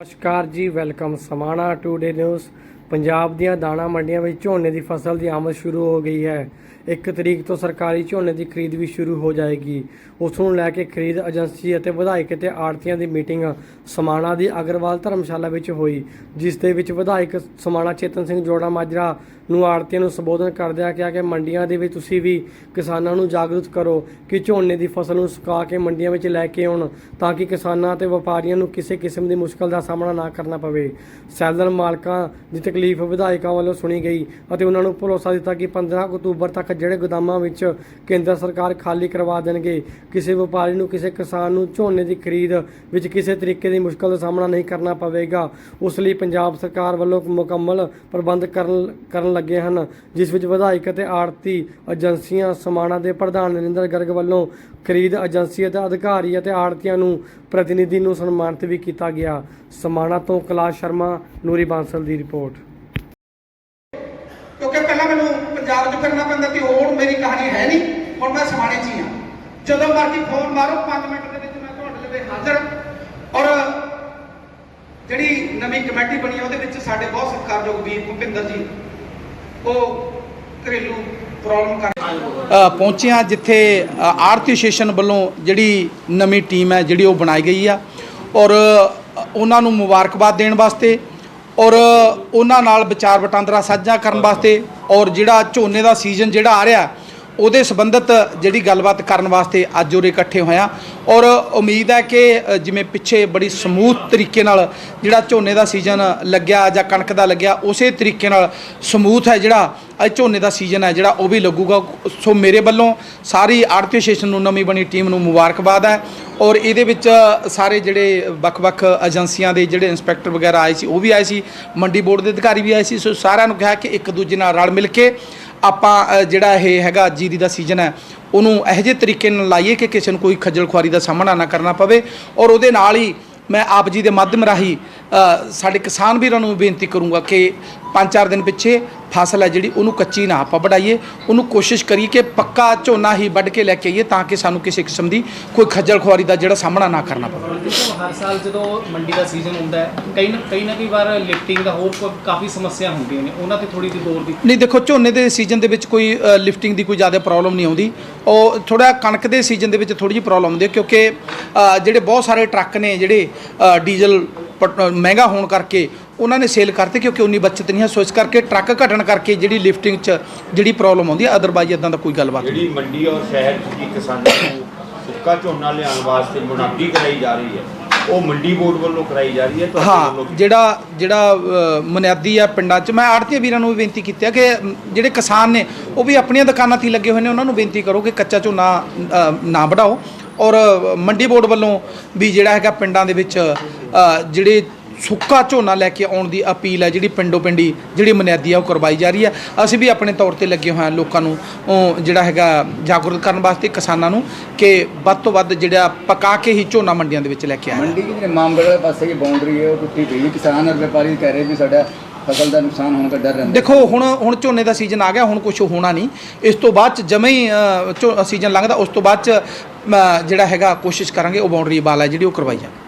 ਨਮਸਕਾਰ ਜੀ, welcome Samana today news. Punjab ਦੀਆਂ ਦਾਣਾ ਮੰਡੀਆਂ ਵਿੱਚ ਝੋਨੇ ਦੀ ਫਸਲ ਦੀ ਆਮਦ ਸ਼ੁਰੂ ਹੋ ਗਈ ਹੈ। 1 ਤਰੀਕ ਤੋਂ ਸਰਕਾਰੀ ਝੋਨੇ ਦੀ ਖਰੀਦ ਵੀ ਸ਼ੁਰੂ ਹੋ ਜਾਏਗੀ। ਉਸ ਨੂੰ ਲੈ ਕੇ ਖਰੀਦ ਏਜੰਸੀ ਅਤੇ ਵਿਧਾਇਕ ਤੇ ਆੜਤੀਆਂ ਦੀ ਮੀਟਿੰਗ ਸਮਾਣਾ ਦੀ ਅਗਰਵਾਲ ਧਰਮਸ਼ਾਲਾ ਵਿੱਚ ਹੋਈ, ਜਿਸ ਦੇ ਵਿੱਚ ਵਿਧਾਇਕ ਸਮਾਣਾ ਚੇਤਨ ਸਿੰਘ ਜੋੜਾ ਮਾਜਰਾ ਨੂੰ ਆੜਤੀਆਂ ਨੂੰ ਸੰਬੋਧਨ ਕਰਦਿਆਂ ਕਿਹਾ ਕਿ ਮੰਡੀਆਂ ਦੇ ਵਿੱਚ ਤੁਸੀਂ ਵੀ ਕਿਸਾਨਾਂ ਨੂੰ ਜਾਗਰੂਕ ਕਰੋ ਕਿ ਝੋਨੇ ਦੀ ਫਸਲ ਨੂੰ ਸੁਕਾ ਕੇ ਮੰਡੀਆਂ ਵਿੱਚ ਲੈ ਕੇ ਆਉਣ ਤਾਂ ਕਿ ਕਿਸਾਨਾਂ ਤੇ ਵਪਾਰੀਆਂ ਨੂੰ ਕਿਸੇ ਕਿਸਮ ਦੀ ਮੁਸ਼ਕਲ ਦਾ ਸਾਹਮਣਾ ਨਾ ਕਰਨਾ ਪਵੇ। ਸੈਲਰ ਮਾਲਕਾਂ ਦੀ ਤਕਲੀਫ ਵਿਧਾਇਕਾਂ ਵੱਲੋਂ ਸੁਣੀ ਗਈ ਅਤੇ ਉਹਨਾਂ ਨੂੰ ਭਰੋਸਾ ਦਿੱਤਾ ਕਿ 15 ਅਕਤੂਬਰ ਤੱਕ ਜਿਹੜੇ ਗੋਦਾਮਾਂ ਵਿੱਚ ਕੇਂਦਰ ਸਰਕਾਰ ਖਾਲੀ ਕਰਵਾ ਦੇਣਗੇ, ਕਿਸੇ ਵਪਾਰੀ ਨੂੰ ਕਿਸੇ ਕਿਸਾਨ ਨੂੰ ਝੋਨੇ ਦੀ ਖਰੀਦ ਵਿੱਚ ਕਿਸੇ ਤਰੀਕੇ ਦੀ ਮੁਸ਼ਕਲ ਦਾ ਸਾਹਮਣਾ ਨਹੀਂ ਕਰਨਾ ਪਵੇਗਾ। ਉਸ ਲਈ ਪੰਜਾਬ ਸਰਕਾਰ ਵੱਲੋਂ ਮੁਕੰਮਲ ਪ੍ਰਬੰਧ ਕਰਨ ਕਰਨ ਲੱਗੇ ਹਨ, ਜਿਸ ਵਿੱਚ ਵਿਧਾਇਕ ਅਤੇ ਆੜਤੀ ਏਜੰਸੀਆਂ ਸਮਾਣਾ ਦੇ ਪ੍ਰਧਾਨ ਨਰਿੰਦਰ ਗਰਗ ਵੱਲੋਂ ਖਰੀਦ ਏਜੰਸੀ ਅਤੇ ਅਧਿਕਾਰੀ ਅਤੇ ਆੜਤੀਆਂ ਨੂੰ ਪ੍ਰਤੀਨਿਧੀ ਨੂੰ ਸਨਮਾਨਿਤ ਵੀ ਕੀਤਾ ਗਿਆ। ਸਮਾਣਾ ਤੋਂ ਕੈਲਾਸ਼ ਸ਼ਰਮਾ, ਨੂਰੀ ਬਾਂਸਲ ਦੀ ਰਿਪੋਰਟ। ਕਿਉਂਕਿ ਪਹਿਲਾਂ ਮੈਨੂੰ ਪੰਜਾਬ 'ਚ ਫਿਰਨਾ ਪੈਂਦਾ ਤੇ ਹੁਣ ਮੇਰੀ ਕਹਾਣੀ ਹੈ ਨਹੀਂ, ਹੁਣ ਮੈਂ ਸਮਾਣੇ 'ਚ ਹੀ ਹਾਂ। ਜਦੋਂ ਮਰਜ਼ੀ ਫੋਨ ਮਾਰੋ 5 ਮਿੰਟ ਦੇ ਵਿੱਚ ਮੈਂ ਤੁਹਾਡੇ ਲਈ ਹਾਜ਼ਰ ਔਰ ਜਿਹੜੀ ਨਵੀਂ ਕਮੇਟੀ ਬਣੀ ਹੈ ਉਹਦੇ ਵਿੱਚ ਸਾਡੇ ਬਹੁਤ ਸਤਿਕਾਰਯੋਗ ਵੀਰ ਭੁਪਿੰਦਰ ਜੀ ਉਹ ਘਰੇਲੂ ਪ੍ਰੋਬਲਮ ਕਰ ਅ, ਜਿੱਥੇ ਅ, ਆਰਤੀ ਐਸੋਸੀਏਸ਼ਨ ਵੱਲੋਂ ਜਿਹੜੀ ਨਵੀਂ ਟੀਮ ਹੈ ਜਿਹੜੀ ਉਹ ਬਣਾਈ ਗਈ ਆ। ਔਰ ਉਹਨਾਂ ਨੂੰ ਮੁਬਾਰਕਬਾਦ ਦੇਣ ਵਾਸਤੇ ਔਰ ਉਹਨਾਂ ਨਾਲ ਵਿਚਾਰ ਵਟਾਂਦਰਾ ਸਾਂਝਾ ਕਰਨ ਵਾਸਤੇ ਔਰ ਜਿਹੜਾ ਝੋਨੇ ਦਾ ਸੀਜ਼ਨ ਜਿਹੜਾ ਆ ਰਿਹਾ ਉਹਦੇ ਸੰਬੰਧਤ ਜਿਹੜੀ ਗੱਲਬਾਤ ਕਰਨ ਵਾਸਤੇ ਅੱਜ ਉਰੇ ਇਕੱਠੇ ਹੋਇਆ ਔਰ ਉਮੀਦ ਹੈ ਕਿ ਜਿਵੇਂ ਪਿੱਛੇ ਬੜੀ ਸਮੂਥ ਤਰੀਕੇ ਨਾਲ ਜਿਹੜਾ ਝੋਨੇ ਦਾ ਸੀਜ਼ਨ ਲੱਗਿਆ ਜਾਂ ਕਣਕ ਦਾ ਲੱਗਿਆ, ਉਸੇ ਤਰੀਕੇ ਨਾਲ ਸਮੂਥ ਹੈ ਜਿਹੜਾ, ਅੱਜ ਝੋਨੇ ਦਾ ਸੀਜ਼ਨ ਹੈ ਜਿਹੜਾ, ਉਹ ਵੀ ਲੱਗੂਗਾ। ਸੋ ਮੇਰੇ ਵੱਲੋਂ ਸਾਰੀ ਆੜਤੀ ਐਸੋਸੀਏਸ਼ਨ ਨੂੰ, ਨਵੀਂ ਬਣੀ ਟੀਮ ਨੂੰ ਮੁਬਾਰਕਬਾਦ ਹੈ। ਔਰ ਇਹਦੇ ਵਿੱਚ ਸਾਰੇ ਜਿਹੜੇ ਵੱਖ-ਵੱਖ ਏਜੰਸੀਆਂ ਦੇ ਜਿਹੜੇ ਇੰਸਪੈਕਟਰ ਵਗੈਰਾ ਆਏ ਸੀ, ਉਹ ਵੀ ਆਏ ਸੀ। ਮੰਡੀ ਬੋਰਡ ਦੇ ਅਧਿਕਾਰੀ ਵੀ ਆਏ ਸੀ। ਸੋ ਸਾਰਿਆਂ ਨੂੰ ਕਿਹਾ ਕਿ ਇੱਕ ਦੂਜੇ ਨਾਲ ਰਲ ਮਿਲ ਕੇ ਆਪਾਂ ਜਿਹੜਾ ਇਹ ਹੈਗਾ ਜੀਰੀ ਦਾ ਸੀਜ਼ਨ ਹੈ, ਉਹਨੂੰ ਇਹੋ ਜਿਹੇ ਤਰੀਕੇ ਨਾਲ ਲਾਈਏ ਕਿ ਕਿਸੇ ਨੂੰ ਕੋਈ ਖੱਜਲ ਖੁਆਰੀ ਦਾ ਸਾਹਮਣਾ ਨਾ ਕਰਨਾ ਪਵੇ ਔਰ ਉਹਦੇ ਨਾਲ ਹੀ ਮੈਂ ਆਪ ਜੀ ਦੇ ਮਾਧਿਅਮ ਰਾਹੀਂ ਸਾਡੇ ਕਿਸਾਨ ਵੀਰਾਂ ਨੂੰ ਬੇਨਤੀ ਕਰੂੰਗਾ ਕਿ ਪੰਜ ਚਾਰ ਦਿਨ ਪਿੱਛੇ ਫਸਲ ਹੈ ਜਿਹੜੀ ਉਹਨੂੰ ਕੱਚੀ ਨਾ ਆਪਾਂ ਵਢਾਈਏ ਉਹਨੂੰ ਕੋਸ਼ਿਸ਼ ਕਰੀਏ ਕਿ ਪੱਕਾ ਝੋਨਾ ਹੀ ਵੱਢ ਕੇ ਲੈ ਕੇ ਆਈਏ ਤਾਂ ਕਿ ਸਾਨੂੰ ਕਿਸੇ ਕਿਸਮ ਦੀ ਕੋਈ ਖੱਜਲ ਖੁਆਰੀ ਦਾ ਜਿਹੜਾ ਸਾਹਮਣਾ ਨਾ ਕਰਨਾ ਪਵੇ। ਹਰ ਸਾਲ ਜਦੋਂ ਮੰਡੀ ਦਾ ਸੀਜ਼ਨ ਹੁੰਦਾ ਹੈ ਕਈ ਨਾ ਕਈ ਨਾ ਕਈ ਵਾਰ ਲਿਫਟਿੰਗ ਦਾ ਹੋਰ ਕਾਫੀ ਸਮੱਸਿਆ ਹੁੰਦੀਆਂ ਨੇ ਉਹਨਾਂ ਤੇ ਥੋੜੀ ਜਿਹੀ ਗੌਰ ਦੀ। ਨਹੀਂ ਦੇਖੋ ਝੋਨੇ ਦੇ ਸੀਜ਼ਨ ਦੇ ਵਿੱਚ ਕੋਈ ਲਿਫਟਿੰਗ ਦੀ ਕੋਈ ਜ਼ਿਆਦਾ ਪ੍ਰੋਬਲਮ ਨਹੀਂ ਆਉਂਦੀ। ਉਹ ਥੋੜਾ ਕਣਕ ਦੇ ਸੀਜ਼ਨ ਦੇ ਵਿੱਚ ਥੋੜੀ ਜਿਹੀ ਪ੍ਰੋਬਲਮ ਆਉਂਦੀ ਹੈ ਕਿਉਂਕਿ ਜਿਹੜੇ ਬਹੁਤ ਸਾਰੇ ਟਰੱਕ ਨੇ ਜਿਹੜੇ ਡੀਜ਼ਲ ਮਹਿੰਗਾ ਹੋਣ ਕਰਕੇ ਉਹਨਾਂ ਨੇ ਸੇਲ ਕਰਤੇ ਕਿਉਂਕਿ ਉਨੀ ਬਚਤ ਨਹੀਂ ਹੈ। ਸੋ ਇਸ ਕਰਕੇ ਟਰੱਕ ਘਟਣ ਕਰਕੇ ਜਿਹੜੀ ਲਿਫਟਿੰਗ 'ਚ ਜਿਹੜੀ ਪ੍ਰੋਬਲਮ ਆਉਂਦੀ ਹੈ ਅਦਰਵਾਈਜ਼ ਇਦਾਂ ਦਾ ਕੋਈ ਗੱਲਬਾਤ ਨਹੀਂ। ਜਿਹੜੀ ਮੰਡੀ ਔਰ ਸ਼ਹਿਰ ਦੀ ਕਿਸਾਨਾਂ ਨੂੰ ਸੁੱਕਾ ਝੋਨਾ ਲਿਆਉਣ ਵਾਸਤੇ ਮੁਨਾਦੀ ਕਰਾਈ ਜਾ ਰਹੀ ਹੈ ਉਹ ਮੰਡੀ ਬੋਰਡ ਵੱਲੋਂ ਕਰਾਈ ਜਾ ਰਹੀ ਹੈ ਤੁਹਾਡੇ ਹਾਂ ਜਿਹੜਾ ਜਿਹੜਾ ਅ, ਬੁਨਿਆਦੀ ਆ ਪਿੰਡਾਂ 'ਚ ਮੈਂ ਆੜਤੀ ਵੀਰਾਂ ਨੂੰ ਵੀ ਬੇਨਤੀ ਕੀਤੀ ਹੈ ਕਿ ਜਿਹੜੇ ਕਿਸਾਨ ਨੇ ਉਹ ਵੀ ਆਪਣੀਆਂ ਦੁਕਾਨਾਂ 'ਤੇ ਲੱਗੇ ਹੋਏ ਨੇ ਉਹਨਾਂ ਨੂੰ ਬੇਨਤੀ ਕਰੋ ਕਿ ਕੱਚਾ ਝੋਨਾ ਨਾ ਵਢਾਓ। ਔਰ ਮੰਡੀ ਬੋਰਡ ਵੱਲੋਂ ਵੀ ਜਿਹੜਾ ਹੈਗਾ ਪਿੰਡਾਂ ਦੇ ਵਿੱਚ ਜਿਹੜੇ ਸੁੱਕਾ ਝੋਨਾ ਲੈ ਕੇ ਆਉਣ ਦੀ ਅਪੀਲ ਹੈ, ਜਿਹੜੀ ਪਿੰਡੋ ਪਿੰਡੀ ਜਿਹੜੀ ਬੁਨਿਆਦੀ ਆ ਉਹ ਕਰਵਾਈ ਜਾ ਰਹੀ ਹੈ। ਅਸੀਂ ਵੀ ਆਪਣੇ ਤੌਰ ਤੇ ਲੱਗੇ ਹੋਏ ਹਾਂ ਲੋਕਾਂ ਨੂੰ ਉਹ ਜਿਹੜਾ ਹੈਗਾ ਜਾਗਰੂਕ ਕਰਨ ਵਾਸਤੇ ਕਿਸਾਨਾਂ ਨੂੰ ਕਿ ਵੱਧ ਤੋਂ ਵੱਧ ਜਿਹੜਾ ਪਕਾ ਕੇ ਹੀ ਝੋਨਾ ਮੰਡੀਆਂ ਦੇ ਵਿੱਚ ਲੈ ਕੇ ਆਇਆ ਮੰਡੀ ਦੀ ਮਾਮਲੇ ਵਾਲੇ ਪਾਸੇ ਦੀ ਬਾਉਂਡਰੀ ਹੈ, ਉਹ ਟੁੱਟੀ ਪਈ ਕਿਸਾਨ ਔਰ ਵਪਾਰੀ ਕਹਿ ਰਹੇ ਵੀ ਸਾਡਾ ਫਸਲ ਦਾ ਨੁਕਸਾਨ ਹੋਣ ਦਾ ਡਰ ਰਹਿੰਦਾ। ਦੇਖੋ ਹੁਣ ਹੁਣ ਝੋਨੇ ਦਾ ਸੀਜ਼ਨ ਆ ਗਿਆ ਹੁਣ ਕੁਝ ਹੋਣਾ ਨਹੀਂ। ਇਸ ਤੋਂ ਬਾਅਦ ਚ ਜਮੇ ਹੀ ਝੋ ਸੀਜ਼ਨ ਲੰਘਦਾ ਉਸ ਤੋਂ ਬਾਅਦ ਚ ਅ, ਜਿਹੜਾ ਹੈਗਾ ਕੋਸ਼ਿਸ਼ ਕਰਾਂਗੇ ਉਹ ਬਾਉਂਡਰੀ ਬਾਲ ਹੈ ਜਿਹੜੀ ਉਹ ਕਰਵਾਈ ਜਾਵੇ।